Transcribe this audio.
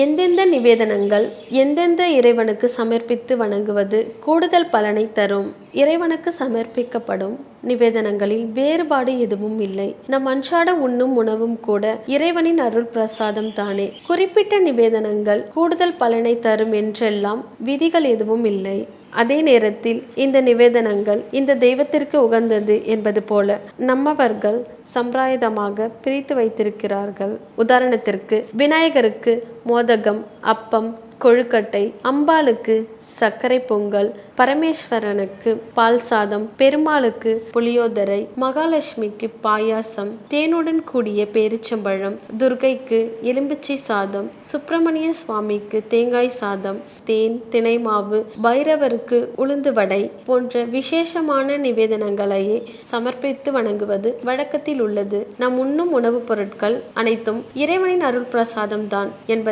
எந்தெந்த நிவேதனங்கள் எந்தெந்த இறைவனுக்கு சமர்ப்பித்து வணங்குவது கூடுதல் பலனை தரும்? இறைவனுக்கு சமர்ப்பிக்கப்படும் நிவேதனங்களில் வேறுபாடு எதுவும் இல்லை. நம் அன்றாட உண்ணும் உணவும் கூட இறைவனின் அருள் பிரசாதம் தானே. குறிப்பிட்ட நிவேதனங்கள் கூடுதல் பலனை தரும் என்றெல்லாம் விதிகள் எதுவும் இல்லை. அதே நேரத்தில் இந்த நிவேதனங்கள் இந்த தெய்வத்திற்கு உகந்தது என்பது போல நம்மவர்கள் சம்பிரதாயமாக பிரித்து வைத்திருக்கிறார்கள். உதாரணத்திற்கு விநாயகருக்கு மோதகம் அப்பம் கொழுக்கட்டை அம்பாளுக்கு சர்க்கரை பொங்கல் பரமேஸ்வரனுக்கு பால் சாதம் பெருமாளுக்கு புளியோதரை மகாலட்சுமிக்கு பாயாசம் தேனுடன் கூடிய பேரிச்சம்பழம் துர்கைக்கு எலும்பிச்சை சாதம் சுப்பிரமணிய சுவாமிக்கு தேங்காய் சாதம் தேன் தினை மாவு பைரவருக்கு உளுந்து வடை போன்ற விசேஷமான நிவேதனங்களையே சமர்ப்பித்து வணங்குவது வழக்கத்தில் உள்ளது. நம் உண்ணும் உணவுப் பொருட்கள் அனைத்தும் இறைவனின் அருள் பிரசாதம் தான் என்பதை